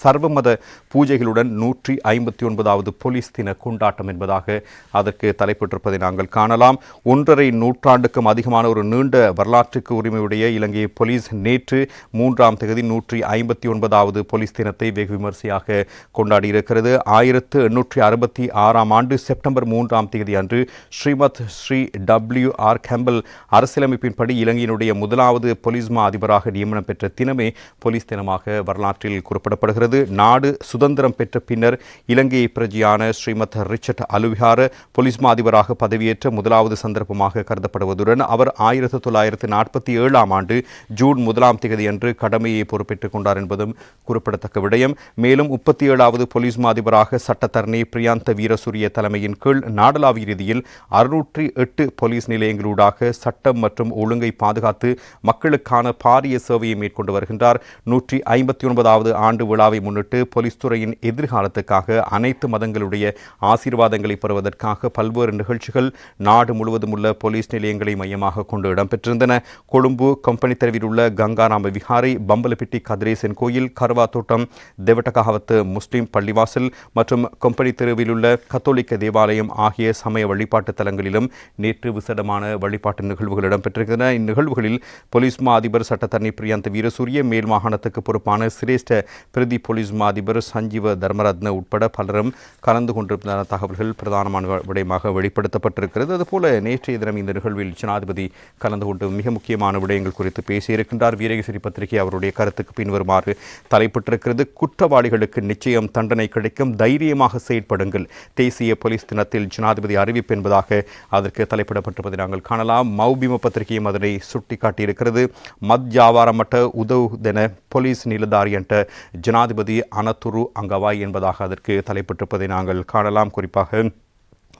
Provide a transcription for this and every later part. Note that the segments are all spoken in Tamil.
சர்வமத பூஜைகளுடன் நூற்றி ஐம்பத்தி ஒன்பதாவது போலீஸ் தின கொண்டாட்டம் என்பதாக அதற்கு தலைப்பட்டிருப்பதை நாங்கள் காணலாம். ஒன்றரை நூற்றாண்டுக்கும் அதிகமான ஒரு நீண்ட வரலாற்றுக்கு உரிமையுடைய இலங்கை போலீஸ் நேற்று மூன்றாம் தேதி நூற்றி ஐம்பத்தி ஒன்பதாவது போலீஸ் தினத்தை வெகு விமர்சையாக கொண்டாடியிருக்கிறது ஆயிரத்து எண்ணூற்றி அறுபத்தி ஆறாம் ஆண்டு செப்டம்பர் மூன்றாம் தேதி அன்று Srimath Sri W R Campbell அரசியலமைப்பின்படி இலங்கையினுடைய முதலாவது போலீஸ் மா அதிபராக நியமனம் பெற்ற தினமே போலீஸ் தினமாக வரலாற்றில் குறிப்பிடப்படுகிறது. நாடு சுதந்திரம் பெற்ற பின்னர் இலங்கை பிரஜையான ஸ்ரீமத் ரிச்சர்ட் அலுவிஹார போலீஸ் மா அதிபராக பதவியேற்ற முதலாவது சந்தர்ப்பமாக கருதப்படுவதுடன் அவர் ஆயிரத்தி தொள்ளாயிரத்தி நாற்பத்தி ஏழாம் ஆண்டு ஜூன் முதலாம் தேதி அன்று கடமையை பொறுப்பேற்றுக் கொண்டார் என்பதும் குறிப்பிடத்தக்க விடயம். மேலும் முப்பத்தி ஏழாவது போலீஸ் மா அதிபராக சட்டத்தரணி பிரியாந்த வீரசூரிய தலைமையின் கீழ் நாடளாவிய ரீதியில் அறுநூற்றி எட்டு போலீஸ் நிலையங்களூடாக சட்டம் மற்றும் ஒழுங்கை பாதுகாத்து மக்களுக்கான பாரிய சேவையை மேற்கொண்டு வருகின்றார். நூற்றி ஐம்பத்தி ஒன்பதாவது ஆண்டு விழா விழாவை முன்னிட்டு போலீஸ் துறையின் எதிர்காலத்துக்காக அனைத்து மதங்களுடைய ஆசீர்வாதங்களை பெறுவதற்காக பல்வேறு நிகழ்ச்சிகள் நாடு முழுவதும் உள்ள போலீஸ் நிலையங்களை மையமாக கொண்டு இடம்பெற்றிருந்தன. கொழும்பு கம்பெனி தெருவில் உள்ள கங்காராம விஹாரை பம்பலப்பிட்டி கதிரேசன் கோயில் கருவா தோட்டம் தேவட்டகாவத்து முஸ்லிம் பள்ளிவாசல் மற்றும் கம்பெனி தெருவில் உள்ள கத்தோலிக்க தேவாலயம் ஆகிய சமய வழிபாட்டு தலங்களிலும் நேற்று விசேடமான வழிபாட்டு நிகழ்வுகள் இடம்பெற்றிருக்கின்றன இந்நிகழ்வுகளில் போலீஸ் மா அதிபர் சட்டத்தரணி பிரியாந்த வீரசூரிய மேல் மாகாணத்துக்கு பொறுப்பான சிரேஷ்ட பிரதி போலீஸ் மா அதிபர் சஞ்சீவ தர்மரத்ன உட்பட பலரும் கலந்து கொண்டிருந்த தகவல்கள் பிரதானமான விடயமாக வெளிப்படுத்தப்பட்டிருக்கிறது. அதுபோல நேற்றைய தினம் இந்த நிகழ்வில் ஜனாதிபதி கலந்து கொண்டு மிக முக்கியமான விடயங்கள் குறித்து பேசியிருக்கின்றார். வீரகேசரி பத்திரிகை அவருடைய கருத்துக்கு பின்வருமாறு தலைப்பட்டிருக்கிறது. குற்றவாளிகளுக்கு நிச்சயம் தண்டனை கிடைக்கும் தைரியமாக செயற்படுங்கள். தேசிய போலீஸ் தினத்தில் ஜனாதிபதி அறிவிப்பு என்பதாக அதற்கு தலைப்பிடப்பட்டிருப்பதை நாங்கள் காணலாம். மௌபிம பத்திரிகையும் அதனை சுட்டிக்காட்டியிருக்கிறது. மத் ஜாவாரமட்ட உதவுதென போலீஸ் நிலதாரி என்ற ஜனா ஜனாதிபதி அனத்துரு அங்கவாய் என்பதாக அதற்கு தலைப்பட்டிருப்பதை நாங்கள் காணலாம். குறிப்பாக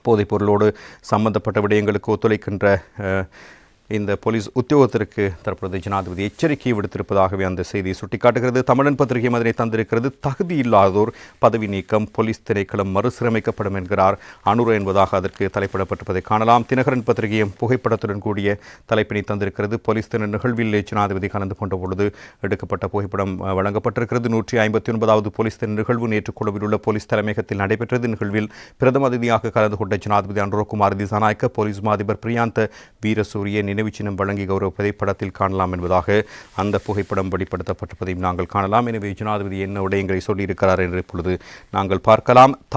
போதைப் பொருளோடு சம்பந்தப்பட்ட விடயங்களுக்கு ஒத்துழைக்கின்ற இந்த போலீஸ் உத்தியோகத்திற்கு தற்பொழுது ஜனாதிபதி எச்சரிக்கை விடுத்திருப்பதாகவே அந்த செய்தி சுட்டிக்காட்டுகிறது. தமிழன் பத்திரிகை அதனை தந்திருக்கிறது தகுதி இல்லாதோர் பதவி நீக்கம் போலீஸ் திணைக்களம் மறுசீரமைக்கப்படும் என்கிறார். அனுர என்பதாக அதற்கு தலைப்பிடப்பட்டிருப்பதை காணலாம். தினகரன் பத்திரிகையும் புகைப்படத்துடன் கூடிய தலைப்பினை தந்திருக்கிறது. போலீஸ் தின நிகழ்வில் ஜனாதிபதி கலந்து கொண்ட பொழுது எடுக்கப்பட்ட புகைப்படம் வழங்கப்பட்டிருக்கிறது. நூற்றி ஐம்பத்தி ஒன்பதாவது போலீஸ் தின நிகழ்வு நேற்று குழுவில் உள்ள போலீஸ் தலைமையகத்தில் நடைபெற்றது. நிகழ்வில் பிரதம அதிதியாக கலந்து கொண்ட ஜனாதிபதி அனுரகுமார் திசாநாயக்க போலீஸ் மாதிபர் பிரியாந்த வீரசூரியன் நினைவு சின்னம் வழங்கி கௌரவிப்பதை படத்தில் காணலாம் என்பதாக அந்த புகைப்படம் வெளிப்படுத்தப்பட்டிருப்பதையும் நாங்கள் காணலாம். எனவே ஜனாதிபதி என்ன விடயங்களை சொல்லியிருக்கிறார் என்று இப்பொழுது நாங்கள் பார்க்கலாம்.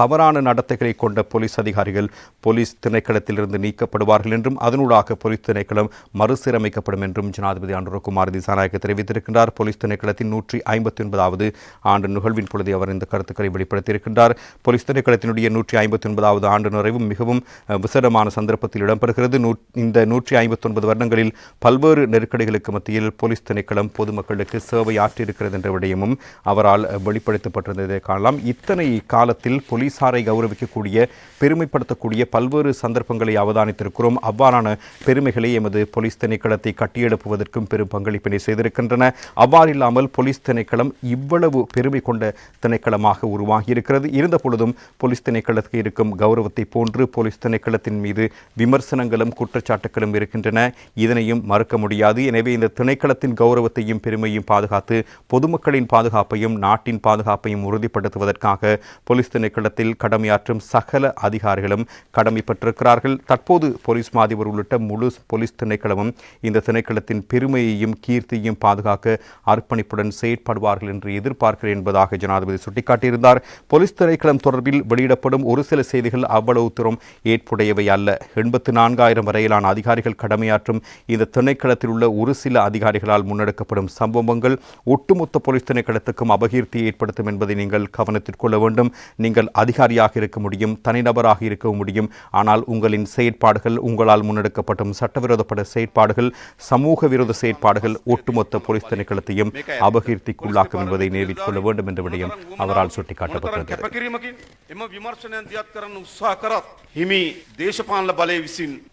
தவறான நடத்தைகளை கொண்ட போலீஸ் அதிகாரிகள் போலீஸ் திணைக்களத்திலிருந்து நீக்கப்படுவார்கள் என்றும் அதனூடாக போலீஸ் திணைக்களம் மறுசீரமைக்கப்படும் என்றும் ஜனாதிபதி அனுரகுமார் திசாநாயக்க தெரிவித்திருக்கின்றார். போலீஸ் திணைக்களத்தின் நூற்றி ஐம்பத்தி ஒன்பதாவது ஆண்டு நிகழ்வின் பொழுது அவர் இந்த கருத்துக்களை வெளிப்படுத்தியிருக்கின்றார். போலீஸ் திணைக்களத்தினுடைய நூற்றி ஐம்பத்தி ஒன்பதாவது ஆண்டு நிறைவும் மிகவும் அஹ், விசேடமான சந்தர்ப்பத்தில் இடம்பெறுகிறது. இந்த நூற்றி ஐம்பத்தி ஒன்பது வருடங்களில் பல்வேறு நெருக்கடிகளுக்கு மத்தியில் போலீஸ் திணைக்களம் பொதுமக்களுக்கு சேவை ஆற்றியிருக்கிறது என்ற விடயமும் அவரால் வெளிப்படுத்தப்பட்டிருந்ததை காணலாம். இத்தனை காலத்தில் போலீசாரை கௌரவிக்கக்கூடிய பெருமைப்படுத்தக்கூடிய பல்வேறு சந்தர்ப்பங்களை அவதானித்திருக்கிறோம். அவ்வாறான பெருமைகளை எமது போலீஸ் திணைக்களத்தை கட்டியெழுப்புவதற்கும் பெரும் பங்களிப்பினை செய்திருக்கின்றன. அவ்வாறில்லாமல் போலீஸ் திணைக்களம் இவ்வளவு பெருமை கொண்ட திணைக்களமாக உருவாகியிருக்கிறது. இருந்த பொழுதும் போலீஸ் திணைக்களத்துக்கு இருக்கும் கௌரவத்தை போன்று போலீஸ் திணைக்களத்தின் மீது விமர்சனங்களும் குற்றச்சாட்டுகளும் இருக்கின்றன. இதனையும் மறுக்க முடியாது. எனவே இந்த திணைக்களத்தின் கௌரவத்தையும் பெருமையும் பாதுகாத்து பொதுமக்களின் பாதுகாப்பையும் நாட்டின் பாதுகாப்பையும் உறுதிப்படுத்துவதற்காக போலீஸ் திணைக்களத்தில் கடமையாற்றும் சகல அதிகாரிகளும் கடமை பெற்றிருக்கிறார்கள். தற்போது போலீஸ் மாதிபர் உள்ளிட்ட முழு போலீஸ் திணைக்களமும் இந்த திணைக்களத்தின் பெருமையையும் கீர்த்தியையும் பாதுகாக்க அர்ப்பணிப்புடன் செயற்படுவார்கள் என்று எதிர்பார்க்கிறேன் என்பதாக ஜனாதிபதி சுட்டிக்காட்டியிருந்தார். போலீஸ் திணைக்களம் தொடர்பில் வெளியிடப்படும் ஒரு சில செய்திகள் அவ்வளவு தூரம் ஏற்புடையவை அல்ல. எண்பத்து நான்காயிரம் வரையிலான அதிகாரிகள் கடமையாற்றும் மற்றும் இந்த திணைக்களத்தில் உள்ள ஒரு சில அதிகாரிகளால் முன்னெடுக்கப்படும் சம்பவங்கள் ஒட்டுமொத்த போலீஸ் திணைக்களத்துக்கும் அபகீர்த்தியை ஏற்படுத்தும் என்பதை நீங்கள் கவனத்தில் கொள்ள வேண்டும். நீங்கள் அதிகாரியாக இருக்க முடியும் தனிநபராக இருக்க முடியும். ஆனால் உங்களின் செயற்பாடுகள் உங்களால் முன்னெடுக்கப்படும் சட்டவிரோதப்பட்ட செயற்பாடுகள் சமூக விரோத செயற்பாடுகள் ஒட்டுமொத்த போலீஸ் திணைக்களத்தையும் அபகீர்த்திக்குள்ளாக்கும் என்பதை நினைவில் கொள்ள வேண்டும் என்ற விடயம் அவரால் சுட்டிக்காட்டப்பட்டிருக்கிறது.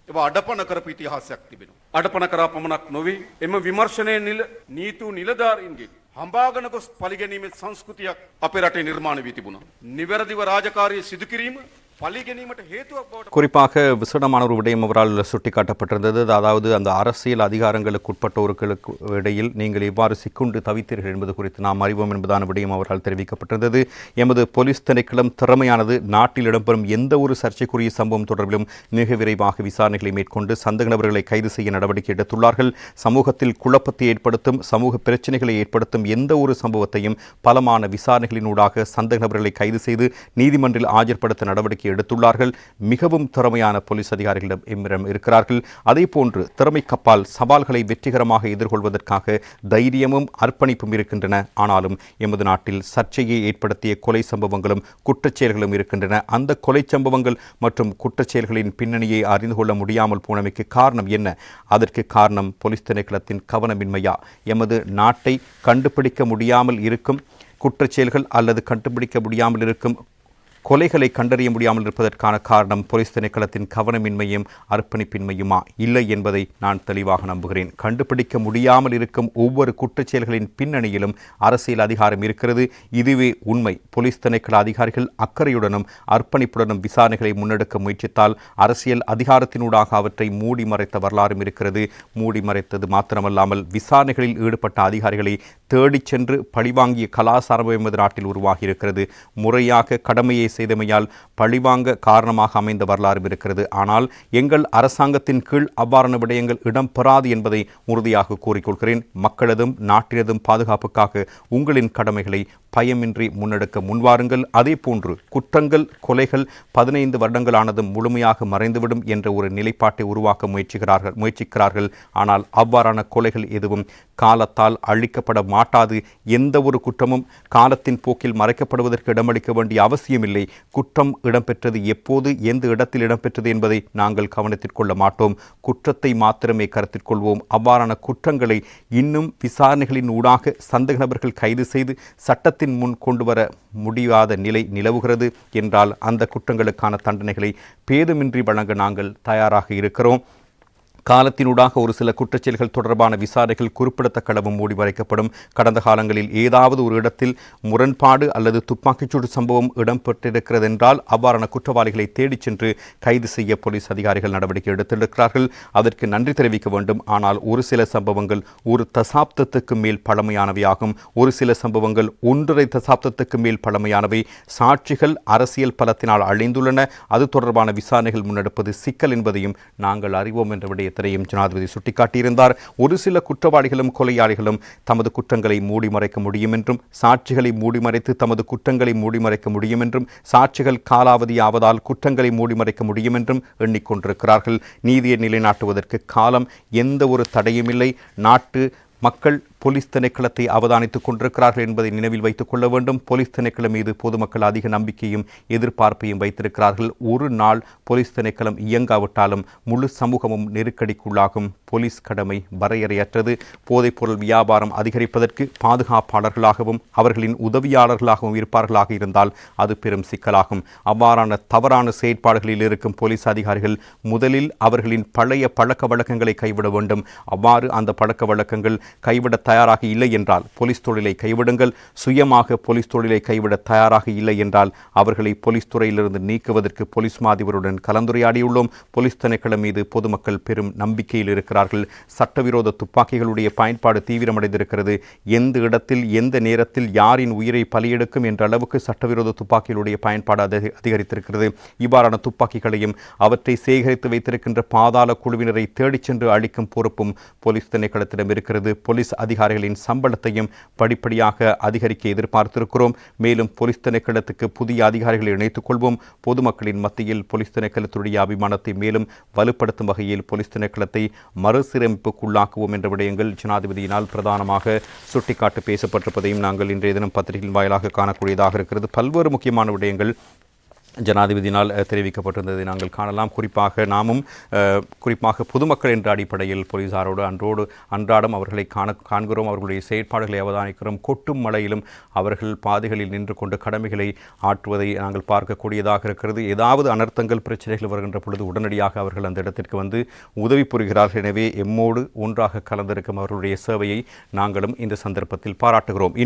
ඒවා අඩපණ කරපු ඉතිහාසයක් තිබෙනවා. අඩපණ කරා පමණක් නොවේ එම විමර්ශනයේ නිල නීතු නිලධාරීන්ගේ හඹාගෙන ගොස් පරිගැනීමේ සංස්කෘතියක් අපේ රටේ නිර්මාණය වී තිබුණා. නිවැරදිව රාජකාරිය සිදු කිරීම குறிப்பாக விசடமான ஒரு விடயம் அவரால் சுட்டிக்காட்டப்பட்டிருந்தது. அதாவது அந்த அரசியல் அதிகாரங்களுக்கு உட்பட்டோர்களுக்கு இடையில் நீங்கள் எவ்வாறு சிக்குண்டு தவித்தீர்கள் என்பது குறித்து நாம் அறிவோம் என்பதான விடயம் அவரால் தெரிவிக்கப்பட்டிருந்தது. எமது போலீஸ் திணைக்களம் திறமையானது. நாட்டில் இடம்பெறும் எந்த ஒரு சர்ச்சைக்குரிய சம்பவம் தொடர்பிலும் மிக விரைவாக விசாரணைகளை மேற்கொண்டு சந்தகநபர்களை கைது செய்ய நடவடிக்கை எடுத்துள்ளார்கள். சமூகத்தில் குழப்பத்தை ஏற்படுத்தும் சமூக பிரச்சனைகளை ஏற்படுத்தும் எந்த ஒரு சம்பவத்தையும் பலமான விசாரணைகளினூடாக சந்தகநபர்களை கைது செய்து நீதிமன்றில் ஆஜர்படுத்த நடவடிக்கை நடவடிக்கை எடுத்துள்ளார்கள். மிகவும் திறமையான போலீஸ் அதிகாரிகளிடம் இம்மிடம் இருக்கிறார்கள். அதேபோன்று திறமை கப்பால் சவால்களை வெற்றிகரமாக எதிர்கொள்வதற்காக தைரியமும் அர்ப்பணிப்பும் இருக்கின்றன. ஆனாலும் எமது நாட்டில் சர்ச்சையை ஏற்படுத்திய கொலை சம்பவங்களும் குற்றச்செயல்களும் இருக்கின்றன. அந்த கொலை சம்பவங்கள் மற்றும் குற்றச்செயல்களின் பின்னணியை அறிந்து கொள்ள முடியாமல் போனமைக்கு காரணம் என்ன? அதற்கு காரணம் போலீஸ் திணைக்களத்தின் கவனமின்மையா? எமது நாட்டை கண்டுபிடிக்க முடியாமல் இருக்கும் குற்றச்செயல்கள் அல்லது கண்டுபிடிக்க முடியாமல் இருக்கும் கொலைகளை கண்டறிய முடியாமல் இருப்பதற்கான காரணம் போலீஸ் திணைக்களத்தின் கவனமின்மையும் அர்ப்பணிப்பின்மையுமா? இல்லை என்பதை நான் தெளிவாக நம்புகிறேன். கண்டுபிடிக்க முடியாமல் இருக்கும் ஒவ்வொரு குற்றச்செயல்களின் பின்னணியிலும் அரசியல் அதிகாரம் இருக்கிறது. இதுவே உண்மை. போலீஸ் திணைக்கள அதிகாரிகள் அக்கறையுடனும் அர்ப்பணிப்புடனும் விசாரணைகளை முன்னெடுக்க முயற்சித்தால் அரசியல் அதிகாரத்தினூடாக அவற்றை மூடி மறைத்த வரலாறும் இருக்கிறது. மூடி மறைத்தது மாத்திரமல்லாமல் விசாரணைகளில் ஈடுபட்ட அதிகாரிகளை தேடிச் சென்று பழிவாங்கிய கலாசாரம் என்பது நாட்டில் உருவாகியிருக்கிறது முறையாக கடமையை செய்தமையால் பழிவாங்க காரணமாக அமைந்த வரலாறும் இருக்கிறது. ஆனால் எங்கள் அரசாங்கத்தின் கீழ் அவ்வாறான விடயங்கள் இடம்பெறாது என்பதை உறுதியாக கூறிக்கொள்கிறேன். மக்களதும் நாட்டினதும் பாதுகாப்புக்காக உங்களின் கடமைகளை பயமின்றி முன்னெடுக்க முன்வாருங்கள். அதே போன்று குற்றங்கள் கொலைகள் பதினைந்து வருடங்களானதும் முழுமையாக மறைந்துவிடும் என்ற ஒரு நிலைப்பாட்டை உருவாக்க முயற்சிக்கிறார்கள் முயற்சிக்கிறார்கள். ஆனால் அவ்வாறான கொலைகள் எதுவும் காலத்தால் அழிக்கப்பட மாட்டாது. எந்த ஒரு குற்றமும் காலத்தின் போக்கில் மறைக்கப்படுவதற்கு இடமளிக்க வேண்டிய அவசியமில்லை. குற்றம் இடம்பெற்றது எப்போது எந்த இடத்தில் இடம்பெற்றது என்பதை நாங்கள் கவனத்தில் கொள்ள மாட்டோம். குற்றத்தை மாத்திரமே கருத்தில் கொள்வோம். அவ்வாறான குற்றங்களை இன்னும் விசாரணைகளின் ஊடாக சந்தேக நபர்கள் கைது செய்து சட்டத்தின் முன் கொண்டு வர முடியாத நிலை நிலவுகிறது என்றால் அந்த குற்றங்களுக்கான தண்டனைகளை பேதுமின்றி வழங்க நாங்கள் தயாராக இருக்கிறோம். காலத்தினூடாக ஒரு சில குற்றச்செயல்கள் தொடர்பான விசாரணைகள் குறிப்பிடத்தக்க அளவு மூடி வரைக்கப்படும் கடந்த காலங்களில் ஏதாவது ஒரு இடத்தில் முரண்பாடு அல்லது துப்பாக்கிச்சூடு சம்பவம் இடம்பெற்றிருக்கிறது என்றால் அவ்வாறான குற்றவாளிகளை தேடிச் சென்று கைது செய்ய போலீஸ் அதிகாரிகள் நடவடிக்கை எடுத்திருக்கிறார்கள். அதற்கு நன்றி தெரிவிக்க வேண்டும். ஆனால் ஒரு சில சம்பவங்கள் ஒரு தசாப்தத்துக்கு மேல் பழமையானவையாகும். ஒரு சில சம்பவங்கள் ஒன்றரை தசாப்தத்துக்கு மேல் பழமையானவை. சாட்சிகள் அரசியல் பலத்தினால் அழிந்துள்ளன. அது தொடர்பான விசாரணைகள் முன்னெடுப்பது சிக்கல் என்பதையும் நாங்கள் அறிவோம் என்ற விடயத்தை விடயத்தையும் ஜனாதிபதி சுட்டிக்காட்டியிருந்தார். ஒரு சில குற்றவாளிகளும் கொலையாளிகளும் தமது குற்றங்களை மூடி மறைக்க முடியும் என்றும் சாட்சிகளை மூடி மறைத்து தமது குற்றங்களை மூடி மறைக்க முடியும் என்றும் சாட்சிகள் காலாவதி ஆவதால் குற்றங்களை மூடி மறைக்க முடியும் என்றும் எண்ணிக்கொண்டிருக்கிறார்கள். நீதியை நிலைநாட்டுவதற்கு காலம் எந்த ஒரு தடையுமில்லை நாட்டு மக்கள் போலீஸ் திணைக்களத்தை அவதானித்துக் கொண்டிருக்கிறார்கள் என்பதை நினைவில் வைத்துக் கொள்ள வேண்டும். போலீஸ் திணைக்களம் மீது பொதுமக்கள் அதிக நம்பிக்கையும் எதிர்பார்ப்பையும் வைத்திருக்கிறார்கள். ஒரு நாள் போலீஸ் திணைக்களம் இயங்காவிட்டாலும் முழு சமூகமும் நெருக்கடிக்குள்ளாகும். போலீஸ் கடமை வரையறையற்றது. போதைப்பொருள் வியாபாரம் அதிகரிப்பதற்கு பாதுகாப்பாளர்களாகவும் அவர்களின் உதவியாளர்களாகவும் இருப்பார்களாக இருந்தால் அது பெரும் சிக்கலாகும். அவ்வாறான தவறான செயற்பாடுகளில் இருக்கும் போலீஸ் அதிகாரிகள் முதலில் அவர்களின் பழைய பழக்க வழக்கங்களை கைவிட வேண்டும். அவ்வாறு அந்த பழக்க வழக்கங்கள் கைவிட தயாராக இல்லை என்றால் போலீஸ் தொழிலை கைவிடுங்கள். சுயமாக போலீஸ் தொழிலை கைவிட தயாராக இல்லை என்றால் அவர்களை போலீஸ் துறையிலிருந்து நீக்குவதற்கு போலீஸ் மாதிபருடன் கலந்துரையாடியுள்ளோம். போலீஸ் திணைக்களம் மீது பொதுமக்கள் பெரும் நம்பிக்கையில் இருக்கிறார்கள். சட்டவிரோத துப்பாக்கிகளுடைய பயன்பாடு தீவிரமடைந்திருக்கிறது. எந்த இடத்தில் எந்த நேரத்தில் யாரின் உயிரை பலியெடுக்கும் என்ற அளவுக்கு சட்டவிரோத துப்பாக்கிகளுடைய பயன்பாடு அதிக- அதிகரித்திருக்கிறது. இவ்வாறான துப்பாக்கிகளையும் அவற்றை சேகரித்து வைத்திருக்கின்ற பாதாள குழுவினரை தேடிச் சென்று அழிக்கும் பொறுப்பும் போலீஸ் திணைக்களத்திடம் இருக்கிறது. போலீஸ் அதிகாரிகளின் சம்பளத்தையும் படிப்படியாக அதிகரிக்க எதிர்பார்த்திருக்கிறோம். மேலும் போலீஸ் திணைக்களத்துக்கு புதிய அதிகாரிகளை இணைத்துக் கொள்வோம். பொதுமக்களின் மத்தியில் போலீஸ் திணைக்களத்துடைய அபிமானத்தை மேலும் வலுப்படுத்தும் வகையில் போலீஸ் திணைக்களத்தை மறுசீரமைப்புக்குள்ளாக்குவோம் என்ற விடயங்கள் ஜனாதிபதியினால் பிரதானமாக சுட்டிக்காட்டு பேசப்பட்டிருப்பதையும் நாங்கள் இன்றைய தினம் பத்திரிகையின் வாயிலாக காணக்கூடியதாக இருக்கிறது. பல்வேறு முக்கியமான விடயங்கள் ஜனாதிபதியினால் தெரிவிக்கப்பட்டிருந்ததை நாங்கள் காணலாம். குறிப்பாக நாமும் குறிப்பாக பொதுமக்கள் என்ற அடிப்படையில் போலீசாரோடு அன்றோடு அன்றாடம் அவர்களை காண காண்கிறோம். அவர்களுடைய செயற்பாடுகளை அவதானிக்கிறோம். கொட்டும் மழையிலும் அவர்கள் பாதைகளில் நின்று கொண்டு கடமைகளை ஆற்றுவதை நாங்கள் பார்க்கக்கூடியதாக இருக்கிறது. ஏதாவது அனர்த்தங்கள் பிரச்சனைகள் வருகின்ற பொழுது உடனடியாக அவர்கள் அந்த இடத்திற்கு வந்து உதவி புரிகிறார்கள். எனவே எம்மோடு ஒன்றாக கலந்திருக்கும் அவர்களுடைய சேவையை நாங்களும் இந்த சந்தர்ப்பத்தில் பாராட்டுகிறோம்.